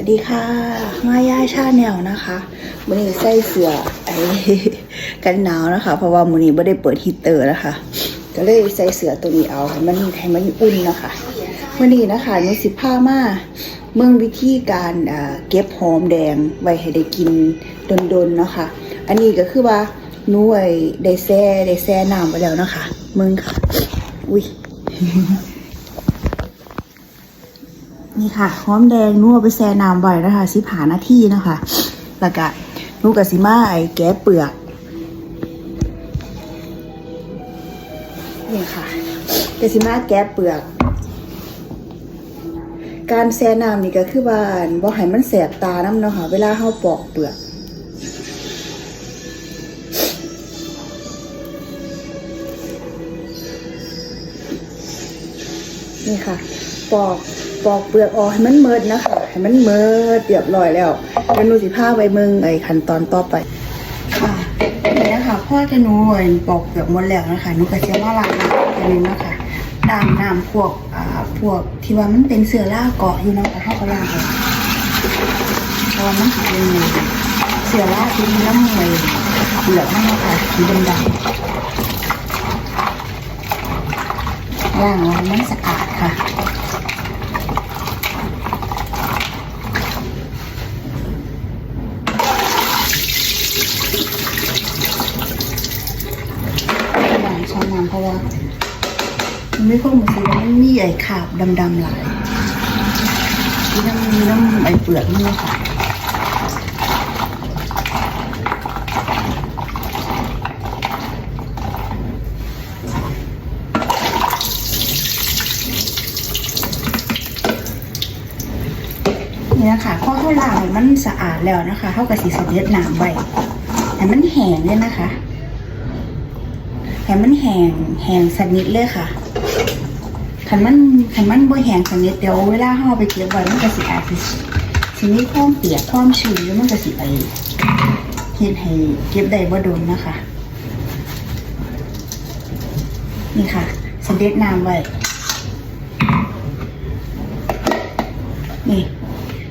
วัสดีค่ะ มายาชาแนลนะคะมือนี้ใส่เสื้อไอ้กันหนาวนะคะ เพราะว่ามือนี้ไม่ได้เปิดฮีเตอร์นะคะ ก็เลยใส่เสื้อตัวนี้เอาให้มันให้มันอุ่นนะคะมือนี้นะคะหนุสิบผ้ามาเมืองวิธีการเก็บหอมแดงไว้ให้ได้กินดนๆนะคะอันนี้ก็คือว่าหนูไอ้ได้แซ่ได้แซ่น้ำไปแล้วนะคะมึงค่ะ อุ้ย นี่ค่ะหอมแดงนัวไปแช่น้ำไว้นะคะสิบหานาทีนะคะ แล้วก็นูกับสิมาไอ้แก้เปลือกนี่ค่ะกสิมาแก้เปลือก การแช่น้ำนี่ก็คือว่าบ่ให้มันแสบตาน้ำเนาะค่ะ เวลาเฮาปอกเปลือกนี่ค่ะ ปอก ปอกเปลือกออกให้มันเมิดนะคะให้มันเมิดเรียบร้อยแล้วแล้วหนูสิพาไปมืองไอ้ขั้นตอนต่อไปค่ะนี่นะคะพ่อจะหนูไอ้ปอกเปลือกหมดแล้วนะคะหนูก็จะมาล้างน้ำตัวนึงนะคะล้างน้ำพวกอ่าพวกที่ว่ามันเป็นเสือล่าเกาะอยู่เนาะแต่เขาก็ล้างกเพราะว่ามันสิเป็นเสือล่าที่มีน้ำมวยเปลือกมันนะคะสีดำๆล้างแล้วมันสะอาดค่ะ หวาน ช้น้ำเพราะว่ามันไม่ค่อยเหมือมันมีไอ้ขาบดำๆหลายมีน้ำมีน้ำไอ้เปลือกนี่นะคะนี่นะคะพอเขาล้างให้มันสะอาดแล้วนะคะเขากับสีสเด็ดน้ำไว้แต่มันแห้งเลยนะคะ ให้มันแห้งแห้งสนิทเลยค่ะขันมันขันมันบ่แห้งสนิทเดี๋ยวเวลาห่อไปเก็บไว้มันก็สิอาจสิสิมีความเปียกความชื้นแล้วมันก็สิไปเฮ็ดให้เก็บได้บ่โดนนะคะ นี่ค่ะเด็จน้ำไว้นี่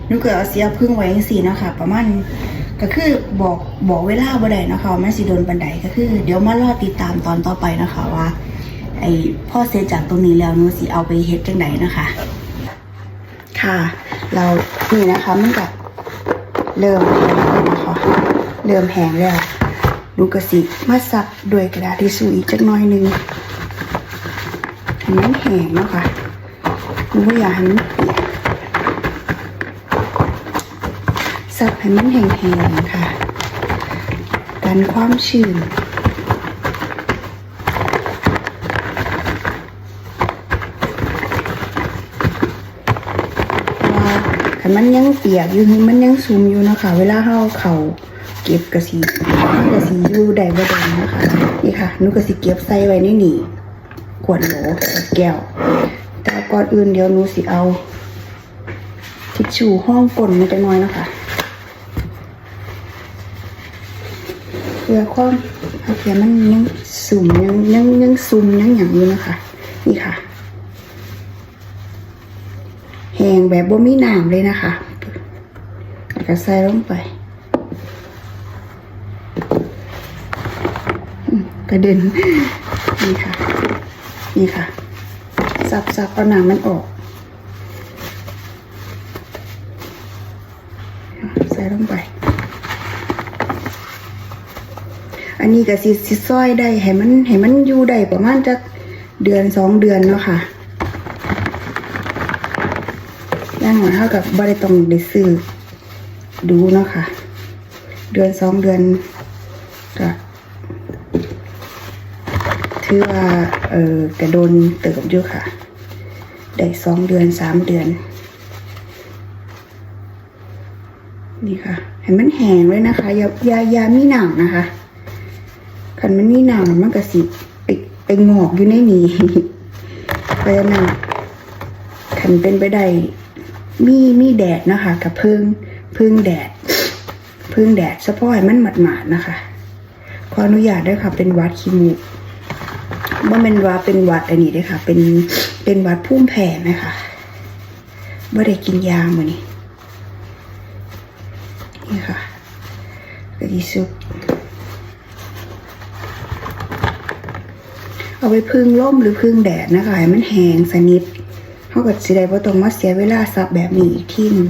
นูก็เอาเสียพึ่งไว้จังซี่นะคะประมาณ ก็คือบอกบอกเวลาบ่ได้นะคะว่ามันสิโดนบันไดก็คือ เดี๋ยวมารอติดตามตอนต่อไปนะคะว่า ไอ้พ่อเสร็จจากตรงนี้แล้วหนูสิเอาไปเฮ็ดจังไดนะคะ ค่ะ เรานี่นะคะมันก็เริ่มแห้งแล้วนะคะเริ่มแห้งแล้วหนูก็สิมาซับด้วยกระดาษทิชชู่อีกจักน่อยนึงให้มันแห้งนะคะหนูอยากให้มันเปียก สับให้มันแห้งๆค่ะกันความชื้นว่ามันยังเปียกอยู่มันยังซุมอยู่นะคะ เวลาเฮาเขาเก็บกระสีกระสีอยู่ได้บ่ไดนะคะนี่ค่ะนูกระสีเก็บใส่ไว้ในนี่ขวดโหลแก้ว แต่ก่อนอื่นเดี๋ยวนูสิเอาทิชชู่ห้องกลนมาจะน้อยนะคะ พื่อความเพื่อมันยังสุ่มยังยังยังซุ่มยังอย่างนี้นะคะ นี่ค่ะแห้งแบบบ่มีน้ำเลยนะคะแล้วก็ใส่ลงไปกระเด็นนี่ค่ะ นี่ค่ะ สับสับเอาหนังมันออก ใส่ลงไป อั นนี้ก็สิสิซอยได้ให้มันให้มันอยู่ได้ประมาณจักเดือนสองเดือนเนาะค่ะย่างหน่อยเท่ากับบริตองได้ซื้อดูเนาะค่ะ เดือนสองเดือนก็ถือว่าเออกระโดนเติบอยู่ค่ะ ได้สองเดือนสามเดือน นี่ค่ะ ให้มันแห้งเลยนะคะ อย่าอย่าอย่ามีหนังนะคะ คันมันมีหนังมันก็สิไปไปงอกอยู่ในนี้เพราะฉะนั้นคันเป็นไปได้มีมีแดดนะคะกับพึ่งพึ่งแดดพึ่งแดดเฉพาะให้มันหมาดๆนะคะ ขออนุญาตด้วยค่ะ เป็นวัดขี้มูว่าเป็นว่าเป็นวัดอันนี้ด้วยค่ะ เป็นเป็นวัดพุ่มแผ่ไหมคะบ่ได้กินยามือนี้นี่ค่ะกะทิซุ เอาไปพึ่งร่มหรือพึ่งแดดนะคะให้มันแห้งสนิทเขาก็สิได้บ่ต้องมาเสียเวลาซับแบบนี้อีกทีหนึง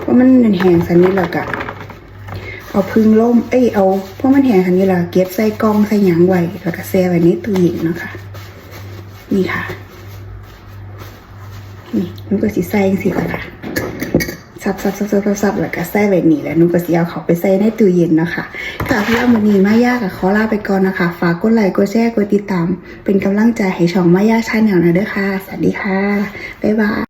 เพราะมันแห้งสนิทแล้วก็เอาพึ่งร่มเอ้ยเอาเพราะมันแห้งสนิทแล้วเก็บใส่กล่องใส่หยังไว้แล้วก็แช่ไว้ในตู้เย็นนะคะนี่ค่ะนี่มันก็สิใส่จังซี่ล่ะค่ะ ซับซับซับซับซับซบแล้วก็ใส่ไว้นี่แหล้วหนุก็สิเอาเขาไปใส่ในตู้เย็นนะคะค่ะพี่อามือนีมายากับขอลาไปก่อนนะคะ ฝากกดไลค์กดแชร์กดติดตาม เป็นกำลังใจให้ช่องมายาชาแนลนะเด้อค่ะ สวัสดีค่ะ บ๊ายบาย